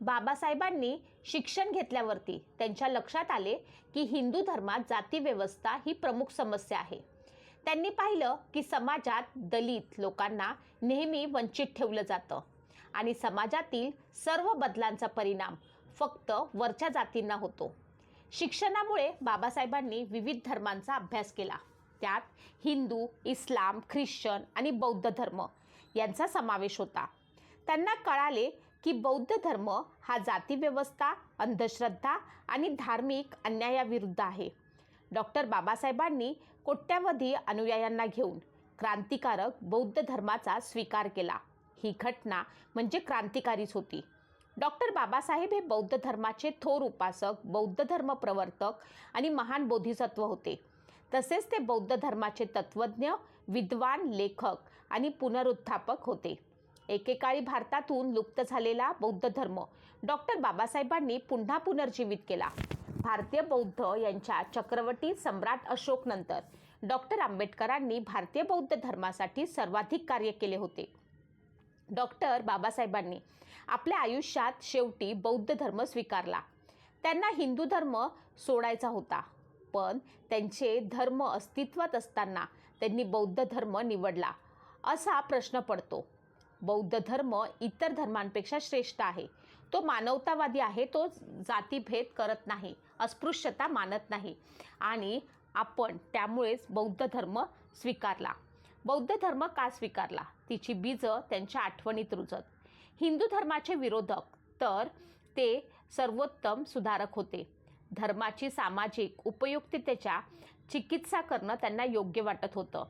बाबासाहेबांनी शिक्षण घेतल्यावरती त्यांच्या लक्षात आले की हिंदू धर्मात जातीव्यवस्था ही प्रमुख समस्या आहे. त्यांनी पाहिलं की समाजात दलित लोकांना नेहमी वंचित ठेवलं जातं आणि समाजातील सर्व बदलांचा परिणाम फक्त वरच्या जातींना होतो. शिक्षणामुळे बाबासाहेबांनी विविध धर्मांचा अभ्यास केला. त्यात हिंदू इस्लाम ख्रिश्चन आणि बौद्ध धर्म यांचा समावेश होता. त्यांना कळाले की बौद्ध धर्म हा जातीव्यवस्था अंधश्रद्धा आणि धार्मिक अन्यायाविरुद्ध आहे. डॉक्टर बाबासाहेबांनी कोट्यावधी अनुयायांना घेऊन क्रांतिकारक बौद्ध धर्माचा स्वीकार केला. ही घटना म्हणजे क्रांतिकारीच होती. डॉक्टर बाबासाहेब हे बौद्ध धर्माचे थोर उपासक बौद्ध धर्म प्रवर्तक आणि महान बोधिसत्व होते. तसेच ते बौद्ध धर्माचे तत्त्वज्ञ विद्वान लेखक आणि पुनरुत्थापक होते. एकेकाळी भारतातून लुप्त झालेला बौद्ध धर्म. डॉक्टर बाबासाहेबांनी पुन्हा पुनर्जीवित केला. भारतीय बौद्ध यांच्या चक्रवर्ती सम्राट अशोक नंतर. डॉक्टर आंबेडकरांनी भारतीय बौद्ध धर्मासाठी सर्वाधिक कार्य केले होते. डॉक्टर बाबासाहेबांनी आपल्या आयुष्यात शेवटी बौद्ध धर्म स्वीकारला. त्यांना हिंदू धर्म सोडायचा होता. पण त्यांचे धर्म अस्तित्वात असताना त्यांनी बौद्ध धर्म निवडला असा प्रश्न पडतो. बौद्ध धर्म इतर धर्मांपेक्षा श्रेष्ठ आहे. तो मानवतावादी आहे तो जातीभेद करत नाही अस्पृश्यता मानत नाही. आणि आपण त्यामुळेच बौद्ध धर्म स्वीकारला. बौद्ध धर्म का स्वीकारला? तिची बीजं त्यांच्या आठवणीत रुजत. हिंदू धर्माचे विरोधक तर ते सर्वोत्तम सुधारक होते. धर्माची सामाजिक उपयुक्ततेच्या चिकित्सा करणं त्यांना योग्य वाटत होतं.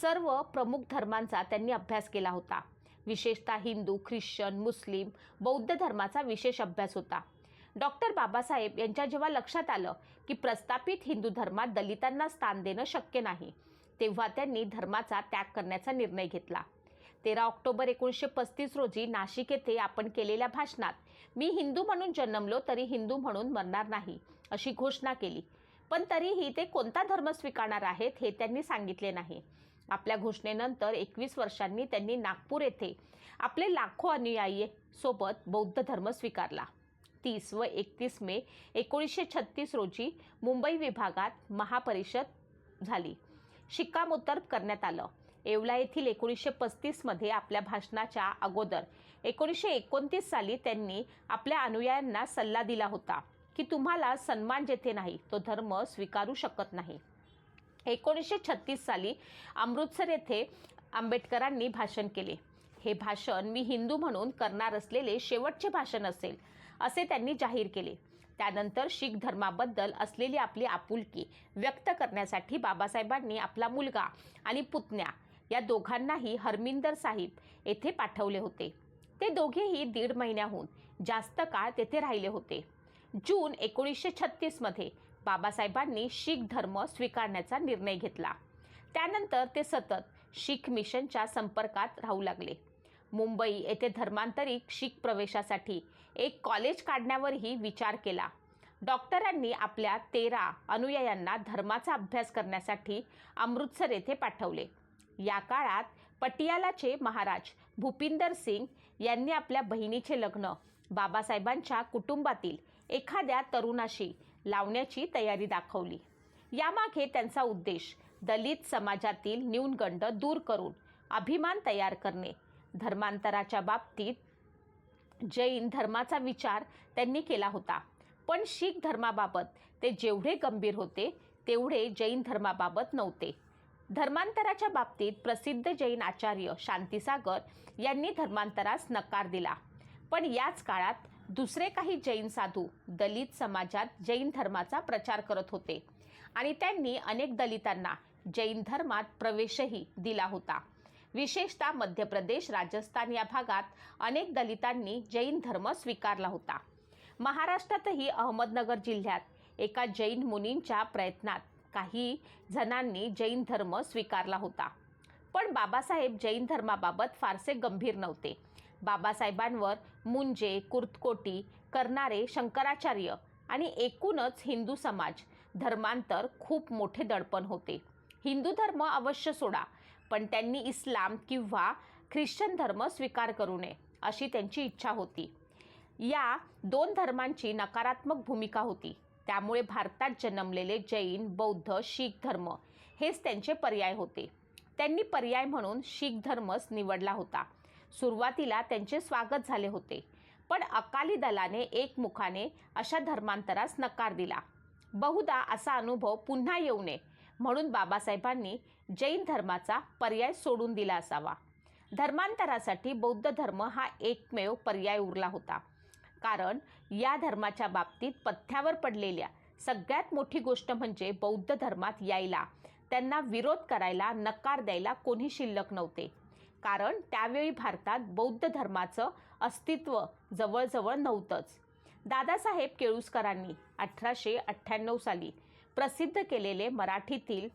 सर्व प्रमुख धर्मांचा त्यांनी अभ्यास केला होता. विशेषतः हिंदू ख्रिश्चन मुस्लिम बौद्ध धर्माचा विशेष अभ्यास होता. डॉक्टर बाबासाहेब यांच्या जेव्हा लक्षात आलं की प्रस्थापित हिंदू धर्मात दलितांना स्थान देणं शक्य नाही तेव्हा त्यांनी धर्माचा त्याग करण्याचा निर्णय घेतला. तेरा ऑक्टोबर एकोणीसशे पस्तीस रोजी नाशिक येथे आपण केलेल्या भाषणात मी हिंदू म्हणून जन्मलो तरी हिंदू म्हणून मरणार नाही अशी घोषणा केली. पण तरीही ते कोणता धर्म स्वीकारणार आहेत हे त्यांनी सांगितले नाही. आपल्या घोषणेनंतर एकवीस वर्षांनी त्यांनी नागपूर येथे आपले लाखो अनुयायी सोबत बौद्ध धर्म स्वीकारला. तीस व एकतीस मे एकोणीसशे छत्तीस रोजी मुंबई विभागात महापरिषद झाली. शिक्कामोर्तब करण्यात आलं. येवला येथील एकोणीसशे पस्तीसमध्ये आपल्या भाषणाच्या अगोदर एकोणीसशे एकोणतीस साली त्यांनी आपल्या अनुयायांना सल्ला दिला होता की तुम्हाला सन्मान जेथे नाही तो धर्म स्वीकारू शकत नाही. एकोणीसशे छत्तीस साली अमृतसर येथे आंबेडकरांनी भाषण केले. हे भाषण मी हिंदू म्हणून करणार असलेले शेवटचे भाषण असेल असे त्यांनी जाहीर केले. त्यानंतर शीख धर्माबद्दल असलेली आपली आपुलकी व्यक्त करण्यासाठी बाबासाहेबांनी आपला मुलगा आणि पुतण्या या दोघांनाही हरमिंदर साहिब येथे पाठवले होते. ते दोघेही दीड महिन्याहून जास्त काळ तेथे राहिले होते. जून एकोणीसशे छत्तीसमध्ये बाबासाहेबांनी शीख धर्म स्वीकारण्याचा निर्णय घेतला. त्यानंतर ते सतत शीख मिशनच्या संपर्कात राहू लागले. मुंबई येथे धर्मांतरित शीख प्रवेशासाठी एक कॉलेज काढण्यावरही विचार केला. डॉक्टरांनी आपल्या तेरा अनुयायांना धर्माचा अभ्यास करण्यासाठी अमृतसर येथे पाठवले. या काळात पटियालाचे महाराज भूपिंदर सिंग यांनी आपल्या बहिणीचे लग्न बाबासाहेबांच्या कुटुंबातील एखाद्या तरुणाशी लावण्याची तयारी दाखवली. यामागे त्यांचा उद्देश दलित समाजातील न्यूनगंड दूर करून अभिमान तयार करणे. धर्मांतराच्या बाबतीत जैन धर्माचा विचार त्यांनी केला होता. पण शीख धर्माबाबत ते जेवढे गंभीर होते तेवढे जैन धर्माबाबत नव्हते. धर्मांतराच्या बाबतीत प्रसिद्ध जैन आचार्य शांतीसागर यांनी धर्मांतरास नकार दिला. पण याच काळात दुसरे काही जैन साधू दलित समाजात जैन धर्माचा प्रचार करत होते. आणि त्यांनी अनेक दलितांना जैन धर्मात प्रवेशही दिला होता. विशेषतः मध्य प्रदेश राजस्थान या भागात अनेक दलितांनी जैन धर्म स्वीकारला होता. महाराष्ट्रातही अहमदनगर जिल्ह्यात एका जैन मुनींच्या प्रयत्नात काही जणांनी जैन धर्म स्वीकारला होता. पण बाबासाहेब जैन धर्माबाबत फारसे गंभीर नव्हते. बाबासाहेबांवर मुंजे कुर्तकोटी करणारे शंकराचार्य आणि एकूणच हिंदू समाज. धर्मांतर खूप मोठे दडपण होते. हिंदू धर्म अवश्य सोडा पण त्यांनी इस्लाम किंवा ख्रिश्चन धर्म स्वीकार करू नये अशी त्यांची इच्छा होती. या दोन धर्मांची नकारात्मक भूमिका होती. त्यामुळे भारतात जन्मलेले जैन बौद्ध शीख धर्म हेच त्यांचे पर्याय होते. त्यांनी पर्याय म्हणून शीख धर्मच निवडला होता. सुरुवातीला त्यांचे स्वागत झाले होते. पण अकाली दलाने एकमुखाने अशा धर्मांतरास नकार दिला. बहुधा असा अनुभव पुन्हा येऊ नये म्हणून बाबासाहेबांनी जैन धर्माचा पर्याय सोडून दिला असावा. धर्मांतरासाठी बौद्ध धर्म हा एकमेव पर्याय उरला होता. कारण या धर्माच्या बाबतीत पथ्यावर पडलेल्या सगळ्यात मोठी गोष्ट म्हणजे बौद्ध धर्मात यायला त्यांना विरोध करायला नकार द्यायला कोणी शिल्लक नव्हते. कारण त्यावेळी भारतात बौद्ध धर्माचं अस्तित्व जवळजवळ नव्हतंच. दादासाहेब केळुसकरांनी अठराशे अठ्ठ्याण्णव साली प्रसिद्ध केलेले मराठीतील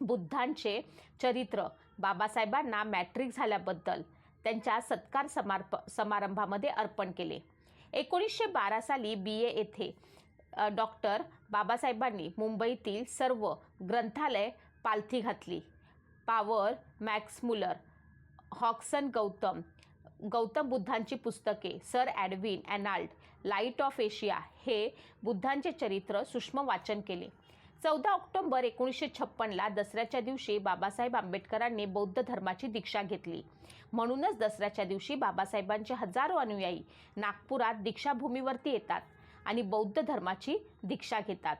बुद्धांचे चरित्र बाबासाहेबांना मॅट्रिक झाल्याबद्दल त्यांच्या सत्कार समारप समारंभामध्ये अर्पण केले. एकोणीसशे बारा साली बी ए येथे डॉक्टर बाबासाहेबांनी मुंबईतील सर्व ग्रंथालय पालथी घातली. पावर मॅक्स मुलर हॉक्सन गौतम गौतम बुद्धांची पुस्तके sir Edwin Arnold light of Asia हे बुद्धांचे चरित्र सूक्ष्म वाचन केले. चौदा ऑक्टोंबर एकोणीसशे छप्पनला दसऱ्याच्या दिवशी बाबासाहेब आंबेडकरांनी बौद्ध धर्माची दीक्षा घेतली. म्हणूनच दसऱ्याच्या दिवशी बाबासाहेबांचे हजारो अनुयायी नागपुरात दीक्षाभूमीवरती येतात आणि बौद्ध धर्माची दीक्षा घेतात.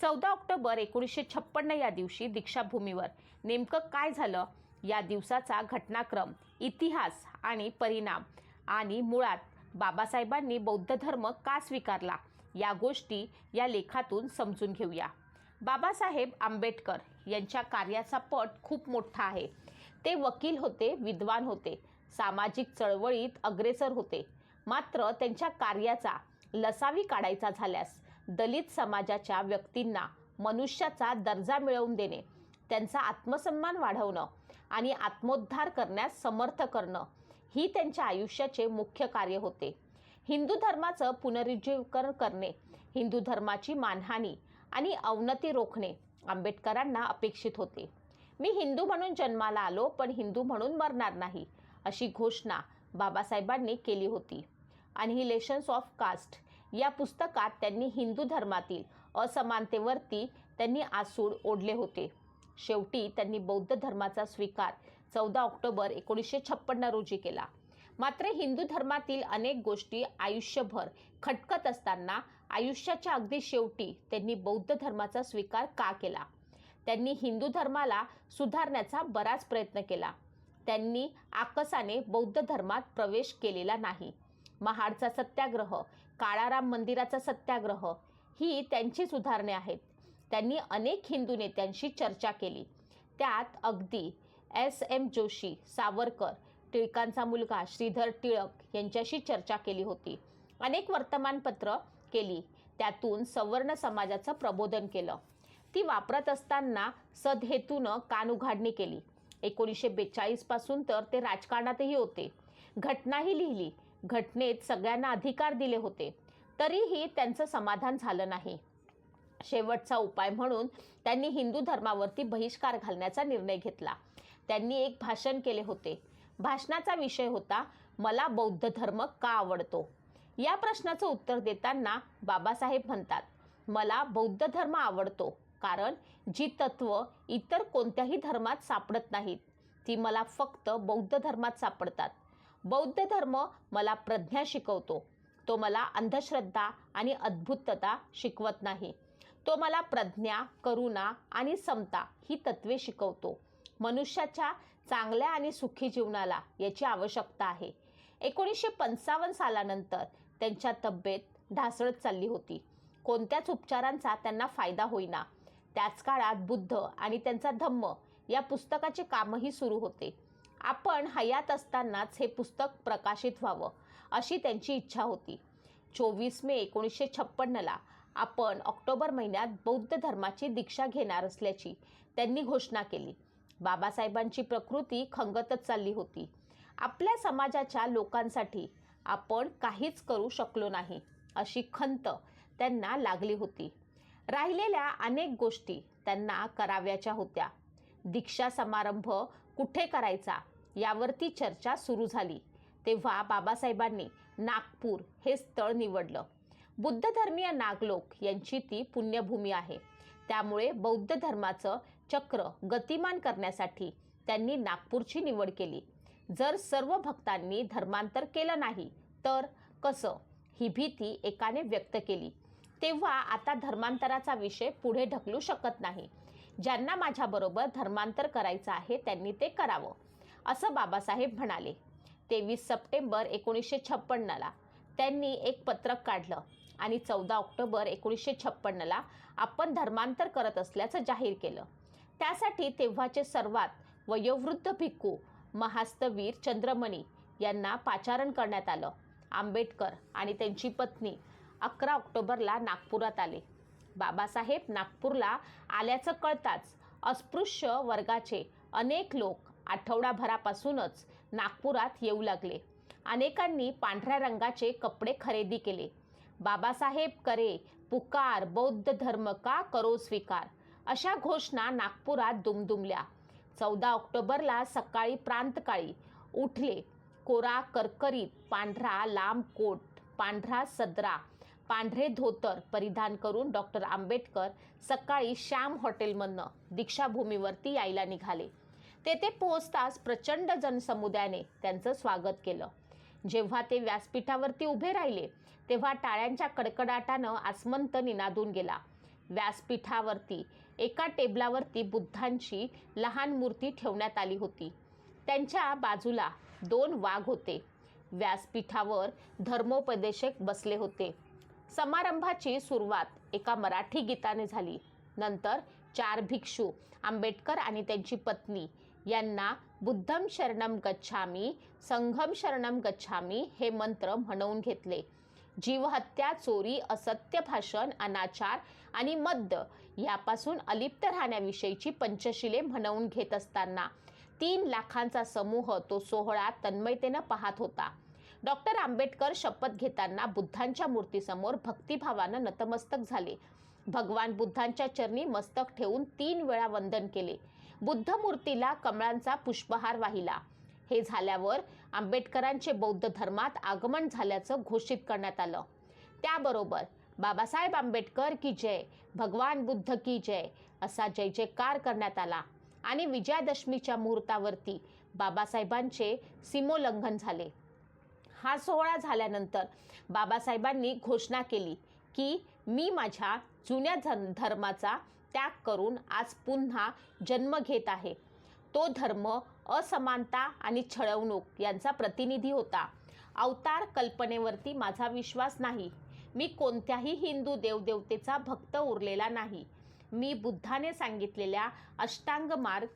चौदा ऑक्टोबर एकोणीसशे छप्पन्न या दिवशी दीक्षाभूमीवर नेमकं काय झालं? या दिवसाचा घटनाक्रम इतिहास आणि परिणाम. आणि मुळात बाबासाहेबांनी बौद्ध धर्म का स्वीकारला या गोष्टी या लेखातून समजून घेऊया. बाबासाहेब आंबेडकर यांच्या कार्याचा पट खूप मोठा आहे. ते वकील होते विद्वान होते सामाजिक चळवळीत अग्रेसर होते. मात्र त्यांच्या कार्याचा लसावी काढायचा झाल्यास दलित समाजाच्या व्यक्तींना मनुष्याचा दर्जा मिळवून देणे त्यांचा आत्मसन्मान वाढवणं आणि आत्मोद्धार करण्यास समर्थ करणं ही त्यांच्या आयुष्याचे मुख्य कार्य होते. हिंदू धर्माचं पुनरुज्जीवकरण करणे हिंदू धर्माची मानहानी आणि अवनती रोखणे आंबेडकरांना अपेक्षित होते. मी हिंदू म्हणून जन्माला आलो पण हिंदू म्हणून मरणार नाही अशी घोषणा बाबासाहेबांनी केली होती. अनहिलेशन्स ऑफ कास्ट या पुस्तकात त्यांनी हिंदू धर्मातील असमानतेवरती त्यांनी आसूड ओढले होते. शेवटी त्यांनी बौद्ध धर्माचा स्वीकार चौदा ऑक्टोबर एकोणीसशे छप्पन्न रोजी केला. मात्र हिंदू धर्मातील अनेक गोष्टी आयुष्यभर खटकत असताना आयुष्याच्या अगदी शेवटी त्यांनी बौद्ध धर्माचा स्वीकार का केला? त्यांनी हिंदू धर्माला सुधारण्याचा बराच प्रयत्न केला. त्यांनी आकसाने बौद्ध धर्मात प्रवेश केलेला नाही. महाडचा सत्याग्रह काळाराम मंदिराचा सत्याग्रह ही त्यांची उदाहरणे आहेत. त्यांनी अनेक हिंदू नेत्यांशी चर्चा केली. त्यात अगदी एस. एम. जोशी सावरकर टिळकांचा मुलगा श्रीधर टिळक यांच्याशी चर्चा केली होती. अनेक वर्तमानपत्र केली. त्यातून सवर्ण समाजाचं प्रबोधन केलं. ती वापरत असताना सदहेतूनं कानउघाडणी केली. एकोणीसशे बेचाळीसपासून तर ते राजकारणातही होते. घटनाही लिहिली. घटनेत सगळ्यांना अधिकार दिले होते. तरीही त्यांचं समाधान झालं नाही. शेवटचा उपाय म्हणून त्यांनी हिंदू धर्मावरती बहिष्कार घालण्याचा निर्णय घेतला. त्यांनी एक भाषण केले होते. भाषणाचा विषय होता मला बौद्ध धर्म का आवडतो? या प्रश्नाचं उत्तर देताना बाबासाहेब म्हणतात मला बौद्ध धर्म आवडतो कारण जी तत्व इतर कोणत्याही धर्मात सापडत नाहीत. ती मला फक्त बौद्ध धर्मात सापडतात. बौद्ध धर्म मला प्रज्ञा शिकवतो. तो मला अंधश्रद्धा आणि अद्भुतता शिकवत नाही. तो मला प्रज्ञा करुणा आणि समता ही तत्वे शिकवतो. मनुष्याच्या चांगल्या आणि सुखी जीवनाला याची आवश्यकता आहे. एकोणीसशे पंचावन्न सालानंतर त्यांच्या तब्येत ढासळत चालली होती. कोणत्याच उपचारांचा त्यांना फायदा होईना. त्याच काळात बुद्ध आणि त्यांचा धम्म या पुस्तकाचे कामही सुरू होते. आपण हयात असतानाच हे पुस्तक प्रकाशित व्हावं अशी त्यांची इच्छा होती. चोवीस मे एकोणीसशे छप्पन्नला आपण ऑक्टोबर महिन्यात बौद्ध धर्माची दीक्षा घेणार असल्याची त्यांनी घोषणा केली. बाबासाहेबांची प्रकृती खंगतच चालली होती. आपल्या समाजाच्या लोकांसाठी आपण काहीच करू शकलो नाही अशी खंत त्यांना लागली होती. राहिलेल्या अनेक गोष्टी त्यांना कराव्याच्या होत्या. दीक्षा समारंभ कुठे करायचा यावरती चर्चा सुरू झाली तेव्हा बाबासाहेबांनी नागपूर हे स्थळ निवडलं. बुद्ध धर्मीय नागलोक यांची ती पुण्यभूमी आहे. त्यामुळे बौद्ध धर्माचं चक्र गतिमान करण्यासाठी त्यांनी नागपूरची निवड केली. जर सर्व भक्तांनी धर्मांतर केलं नाही तर कसं? ही भीती एकाने व्यक्त केली. तेव्हा आता धर्मांतराचा विषय पुढे ढकलू शकत नाही. ज्यांना माझ्याबरोबर धर्मांतर करायचं आहे त्यांनी ते करावं असं बाबासाहेब म्हणाले. तेवीस सप्टेंबर एकोणीसशे छप्पन्नला त्यांनी एक पत्रक काढलं. आणि चौदा ऑक्टोबर एकोणीसशे छप्पन्नला आपण धर्मांतर करत असल्याचं जाहीर केलं. त्यासाठी तेव्हाचे सर्वात वयोवृद्ध भिक्खू महास्तवीर चंद्रमणी यांना पाचारण करण्यात आलं. आंबेडकर आणि त्यांची पत्नी अकरा ऑक्टोबरला नागपुरात आले. बाबासाहेब नागपूरला आल्याचं कळताच अस्पृश्य वर्गाचे अनेक लोक आठवडाभरापासूनच नागपुरात येऊ लागले. अनेकांनी पांढऱ्या रंगाचे कपडे खरेदी केले. बाबासाहेब करे पुकार बौद्ध धर्म का करो स्वीकार? अशा घोषणा नागपुरात दुमदुमल्या. चौदा ऑक्टोबरला सकाळी प्रांतकाळी उठले कोरा करकरीत पांढरा लांब कोट पांढरा सदरा पांढरे धोतर परिधान करून डॉक्टर आंबेडकर सकाळी श्याम हॉटेलमधनं दीक्षाभूमीवरती यायला निघाले. तेथे पोहोचताच प्रचंड जनसमुदायाने त्यांचं स्वागत केलं. जेव्हा ते व्यासपीठावरती उभे राहिले तेव्हा टाळ्यांच्या कडकडाटानं आसमंत निनादून गेला. व्यासपीठावरती एका टेबलावरती बुद्धांची लहान मूर्ती ठेवण्यात आली होती. त्यांच्या बाजूला दोन वाघ होते. व्यासपीठावर धर्मोपदेशक बसले होते. समारंभाची सुरुवात एका मराठी गीताने झाली. नंतर चार भिक्षू आंबेडकर आणि त्यांची पत्नी यांना बुद्धम शरणम गच्छामी संघम शरणम गच्छामी हे मंत्र म्हणवून घेतले. जीवहत्या चोरी असत्य भाषण अनाचार आणि मद्य यापासून अलिप्त राहण्याविषयीची पंचशिले म्हणवून घेत असताना तीन लाखांचा समूह तो सोहळा तन्मयतेनं पाहत होता. डॉक्टर आंबेडकर शपथ घेताना बुद्धांच्या मूर्तीसमोर भक्तिभावानं नतमस्तक झाले. भगवान बुद्धांच्या चरणी मस्तक ठेवून तीन वेळा वंदन केले. बुद्ध मूर्तीला कमळांचा पुष्पहार वाहिला. हे झाल्यावर आंबेडकरांचे बौद्ध धर्मात आगमन झाल्याचं घोषित करण्यात आलं. त्याबरोबर बाबासाहेब आंबेडकर की जय भगवान बुद्ध की जय असा जय जयकार करण्यात आला आणि विजयादशमीच्या मुहूर्तावरती बाबासाहेबांचे सीमोल्लंघन झाले. हा सोहळा झाल्यानंतर बाबासाहेबांनी घोषणा केली की मी माझ्या जुन्या धर्माचा त्याग करून आज पुन्हा जन्म घेत आहे. तो धर्म असमानता आणि छळवणूक यांचा प्रतिनिधी होता. अवतार कल्पनेवरती माझा विश्वास नाही. मी कोणत्याही हिंदू देवदेवतेचा भक्त उरलेला नाही. मी बुद्धाने सांगितलेल्या अष्टांग मार्ग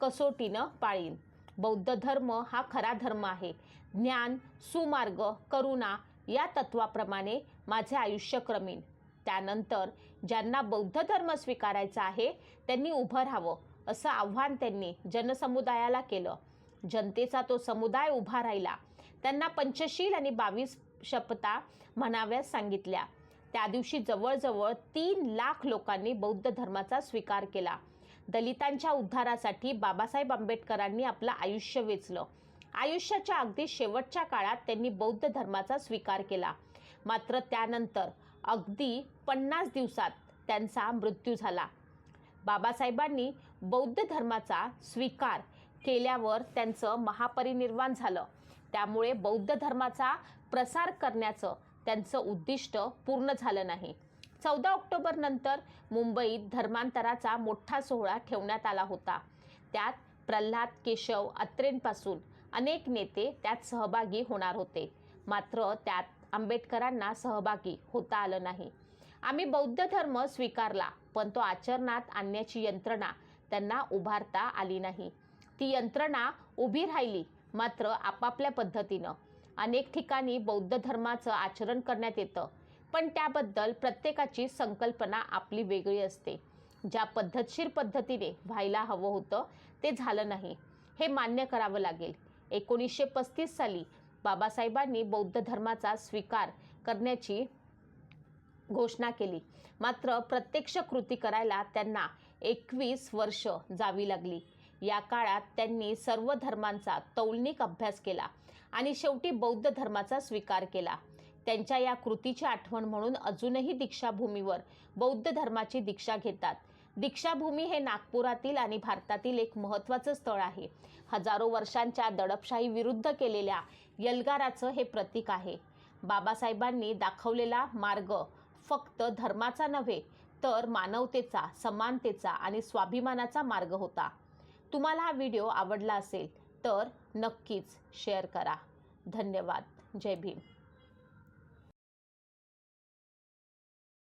कसोटीनं पाळीन. बौद्ध धर्म हा खरा धर्म आहे. ज्ञान सुमार्ग करुणा या तत्वाप्रमाणे माझे आयुष्य क्रमीन. त्यानंतर ज्यांना बौद्ध धर्म स्वीकारायचा आहे त्यांनी उभं राहावं. असं आव्हान त्यांनी जनसमुदायाला केलं. जनतेचा तो समुदाय उभा राहिला. त्यांना पंचशील आणि बावीस शपथा म्हणाव्यास सांगितल्या. त्या दिवशी जवळजवळ तीन लाख लोकांनी बौद्ध धर्माचा स्वीकार केला. दलितांच्या उद्धारासाठी बाबासाहेब आंबेडकरांनी आपलं आयुष्य वेचलं. आयुष्याच्या अगदी शेवटच्या काळात त्यांनी बौद्ध धर्माचा स्वीकार केला. मात्र त्यानंतर अगदी पन्नास दिवसात त्यांचा मृत्यू झाला. बाबासाहेबांनी बौद्ध धर्माचा स्वीकार केल्यावर त्यांचं महापरिनिर्वाण झालं. त्यामुळे बौद्ध धर्माचा प्रसार करण्याचं त्यांचं उद्दिष्ट पूर्ण झालं नाही. चौदा ऑक्टोबर नंतर मुंबईत धर्मांतराचा मोठा सोहळा ठेवण्यात आला होता. त्यात प्रल्हाद केशव अत्रेंपासून अनेक नेते त्यात सहभागी होणार होते. मात्र त्यात आंबेडकरांना सहभागी होता आलं नाही. आम्ही बौद्ध धर्म स्वीकारला पण तो आचरणात आणण्याची यंत्रणा त्यांना उभारता आली नाही. ती यंत्रणा उभी राहिली मात्र आपापल्या पद्धतीनं. अनेक ठिकाणी बौद्ध धर्माचं आचरण करण्यात येतं. पण त्याबद्दल प्रत्येकाची संकल्पना आपली वेगळी असते. ज्या पद्धतशीर पद्धतीने व्हायला हवं होतं ते झालं नाही. हे मान्य करावं लागेल. एकोणीसशे पस्तीस साली बाबासाहेबांनी बौद्ध धर्माचा स्वीकार करण्याची घोषणा केली. मात्र प्रत्यक्ष कृती करायला त्यांना एकवीस वर्ष जावी लागली. या काळात त्यांनी सर्व धर्मांचा तौलनिक अभ्यास केला आणि शेवटी बौद्ध धर्माचा स्वीकार केला. त्यांच्या या कृतीची आठवण म्हणून अजूनही दीक्षाभूमीवर बौद्ध धर्माची दीक्षा घेतात. दीक्षाभूमी हे नागपुरातील आणि भारतातील एक महत्त्वाचं स्थळ आहे. हजारो वर्षांच्या दडपशाही विरुद्ध केलेल्या यलगाराचं हे प्रतीक आहे. बाबासाहेबांनी दाखवलेला मार्ग फक्त धर्माचा नव्हे तर मानवतेचा समानतेचा आणि स्वाभिमानाचा मार्ग होता. तुम्हाला हा व्हिडिओ आवडला असेल तर नक्कीच शेअर करा. धन्यवाद. जय भीम.